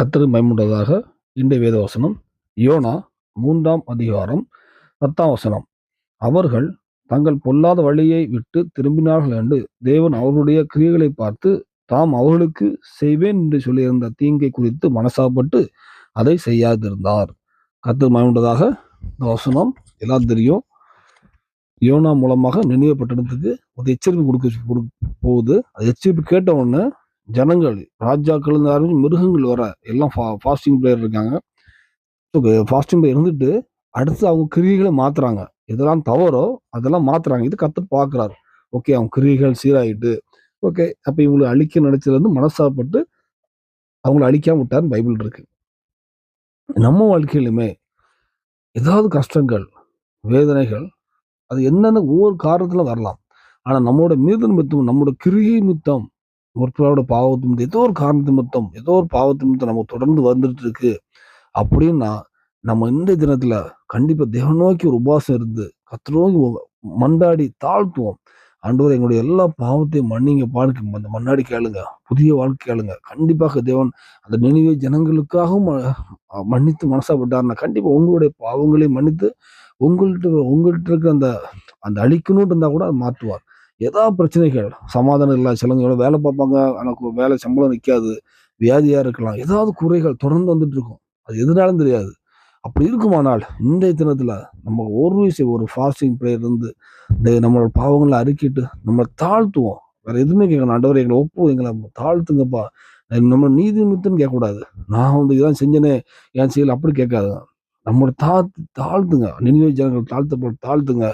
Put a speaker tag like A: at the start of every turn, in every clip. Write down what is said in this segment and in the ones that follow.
A: கர்த்தருக்கு மயமுண்டதாக இன்றைய வேத வசனம் யோனா மூன்றாம் அதிகாரம் பத்தாம் வசனம். அவர்கள் தங்கள் பொல்லாத வழியை விட்டு திரும்பினார்கள் என்று தேவன் அவர்களுடைய கிரியைகளை பார்த்து தாம் அவர்களுக்கு செய்வேன் என்று சொல்லியிருந்த தீங்கை குறித்து மனசாப்பட்டு அதை செய்யாதிருந்தார். கத்து மயமுண்டதாக இந்த வசனம் எல்லாம் தெரியும். யோனா மூலமாக நினைவு பட்டணத்துக்கு ஒரு எச்சரிப்பு கொடுக்க கொடு- போகுது அது எச்சரிப்பு கேட்ட உடனே ஜனங்கள் ராஜாக்கள் இருந்து ஆரம்பிச்சு மிருகங்கள் வர எல்லாம் ஃபா ஃபாஸ்டிங் பிளேயர் இருக்காங்க. ஃபாஸ்டிங் பிளேயர் இருந்துட்டு அடுத்து அவங்க கிரியைகளை மாத்துறாங்க. எதெல்லாம் தவறோ அதெல்லாம் மாத்துறாங்க. இது கத்து பார்க்குறாரு. ஓகே அவங்க கிரியைகள் சீராயிட்டு ஓகே அப்போ இவங்களை அழிக்க நினைச்சதுலேருந்து மனசாப்பட்டு அவங்கள அழிக்காம விட்டாருன்னு பைபிள் இருக்கு. நம்ம வாழ்க்கையிலுமே ஏதாவது கஷ்டங்கள் வேதனைகள் அது என்னென்ன ஒவ்வொரு காரணத்தில் வரலாம். ஆனால் நம்மளோட மீது நிமித்தம் நம்மளோட கிரியை நிமித்தம் முற்போட பாவத்து நிமித்தம் ஏதோ ஒரு காரணத்து மொத்தம் ஏதோ ஒரு பாவத்து மொத்தம் நம்ம தொடர்ந்து வந்துட்டு இருக்கு. அப்படின்னா நம்ம இந்த தினத்துல கண்டிப்பா தேவன் நோக்கி ஒரு உபாசம் இருந்து கத்த நோக்கி மண்டாடி தாழ்த்துவோம். ஆண்டவர் எங்களுடைய எல்லா பாவத்தையும் மன்னிங்க பாருங்க அந்த மண்ணாடி கேளுங்க புதிய வாழ்க்கை கேளுங்க. கண்டிப்பாக தேவன் அந்த நினைவை ஜனங்களுக்காகவும் ம- மன்னித்து மனசாப்பட்டார்னா கண்டிப்பா உங்களுடைய பாவங்களையும் மன்னித்து உங்கள்கிட்ட உங்கள்கிட்ட இருக்க அந்த அந்த அழிக்கணும்னு இருந்தா கூட அதை மாற்றுவார். ஏதோ பிரச்சனைகள்? சமாதானம் இல்லாத சிலங்க வேலை பார்ப்பாங்க? எனக்கு வேலை சம்பளம் நிற்காது வியாதியாக இருக்கலாம். ஏதாவது குறைகள் தொடர்ந்து வந்துட்டு இருக்கும். அது எதுனாலும் தெரியாது. அப்படி இருக்குமானால் இன்றைய தினத்தில் நம்ம ஒரு விஷயம் ஒரு ஃபாஸ்டிங் ப்ரேயர் இருந்து இந்த நம்மளோட பாவங்களை அறிக்கிட்டு நம்மளை தாழ்த்துவோம். வேற எதுவுமே கேட்கணும். ஆண்டவர் எங்களை ஒப்பு எங்களை தாழ்த்துங்கப்பா. நம்ம நீதி நிமித்தம்னு கேட்கக்கூடாது. நான் வந்து இதான் செஞ்சனே ஏன் செய்யலை அப்படி கேட்காதுங்க நம்மளோட தாழ்த்து தாழ்த்துங்க. நினைவு ஜனங்கள் தாழ்த்த தாழ்த்துங்க.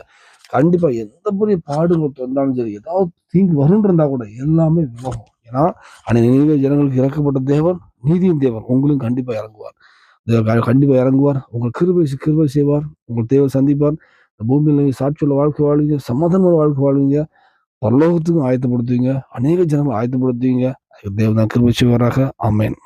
A: கண்டிப்பா எந்த பெரிய பாடுகள் வந்தாலும் சரி ஏதாவது தீங்கு வரும்னு இருந்தா கூட எல்லாமே விலகும். ஏன்னா அன்னைக்கு ஜனங்களுக்கு இறக்கப்பட்ட தேவன் நீதியின் தேவன். உங்களும் கண்டிப்பா இறங்குவார். கண்டிப்பா இறங்குவார். உங்கள் கிருபை கிருபை செய்வார். உங்கள் தேவர் சந்திப்பார். இந்த பூமியில் நீங்கள் சாட்சியுள்ள வாழ்க்கை வாழ்வீங்க சமாதானமான வாழ்க்கை வாழ்வீங்க. பரலோகத்துக்கும் ஆயத்தப்படுத்துவீங்க. அநேக ஜனங்களை ஆயத்தப்படுத்துவீங்க. தேவதான் கிருபை செய்வாராக. ஆமென்.